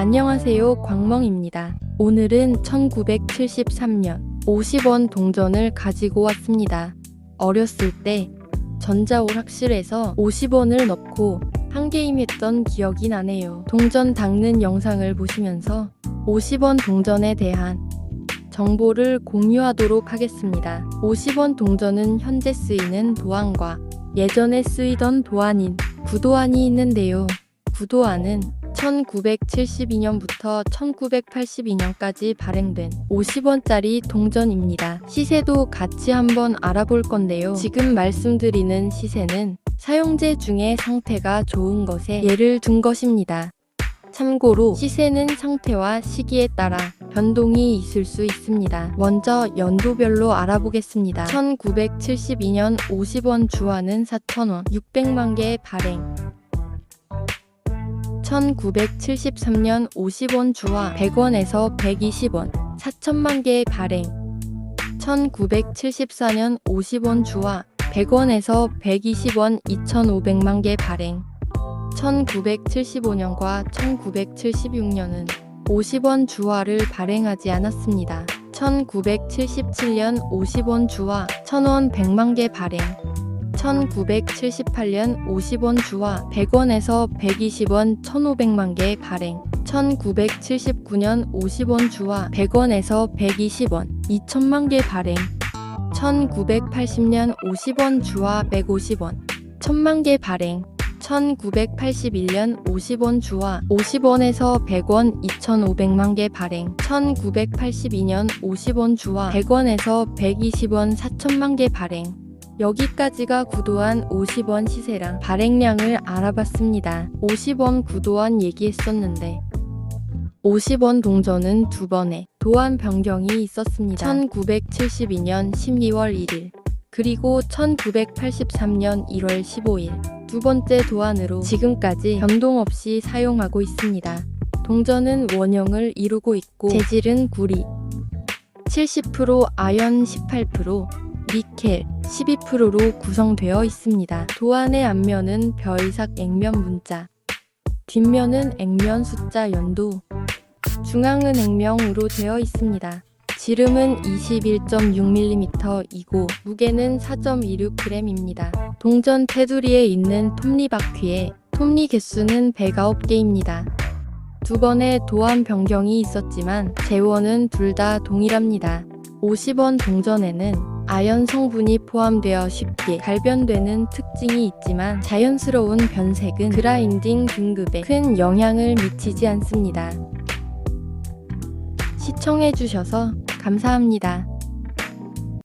안녕하세요. 광멍입니다. 오늘은 1973년 50원 동전을 가지고 왔습니다. 어렸을 때 전자오락실에서 50원을 넣고 한 게임 했던 기억이 나네요. 동전 닦는 영상을 보시면서 50원 동전에 대한 정보를 공유하도록 하겠습니다. 50원 동전은 현재 쓰이는 도안과 예전에 쓰이던 도안인 구도안이 있는데요. 구도안은 1972년부터 1982년까지 발행된 50원짜리 동전입니다. 시세도 같이 한번 알아볼 건데요. 지금 말씀드리는 시세는 사용제 중에 상태가 좋은 것에 예를 둔 것입니다. 참고로 시세는 상태와 시기에 따라 변동이 있을 수 있습니다. 먼저 연도별로 알아보겠습니다. 1972년 50원 주화는 4,000원, 600만 개의 발행. 1973년 50원 주화 100원에서 120원, 4천만 개의 발행. 1974년 50원 주화 100원에서 120원 2,500만 개 발행. 1975년과 1976년은 50원 주화를 발행하지 않았습니다. 1977년 50원 주화 1000원 100만 개 발행. 1978년 50원 주화 100원에서 120원 1500만 개 발행. 1979년 50원 주화 100원에서 120원 2천만 개 발행. 1980년 50원 주화 150원 1000만 개 발행. 1981년 50원 주화 50원에서 100원 2,500만 개 발행. 1982년 50원 주화 100원에서 120원 4천만 개 발행. 여기까지가 구도한 50원 시세랑 발행량을 알아봤습니다. 50원 구도한 얘기했었는데 50원 동전은 두 번의 도안 변경이 있었습니다. 1972년 12월 1일 그리고 1983년 1월 15일 두 번째 도안으로 지금까지 변동 없이 사용하고 있습니다. 동전은 원형을 이루고 있고 재질은 구리 70% 아연 18% 니켈 12%로 구성되어 있습니다. 도안의 앞면은 별이삭 액면 문자, 뒷면은 액면 숫자 연도, 중앙은 액명으로 되어 있습니다. 지름은 21.6mm이고 무게는 4.26g입니다. 동전 테두리에 있는 톱니바퀴에 톱니 개수는 109개입니다. 두 번의 도안 변경이 있었지만 재원은 둘 다 동일합니다. 50원 동전에는 아연 성분이 포함되어 쉽게 갈변되는 특징이 있지만 자연스러운 변색은 그라인딩 등급에 큰 영향을 미치지 않습니다. 시청해주셔서 감사합니다.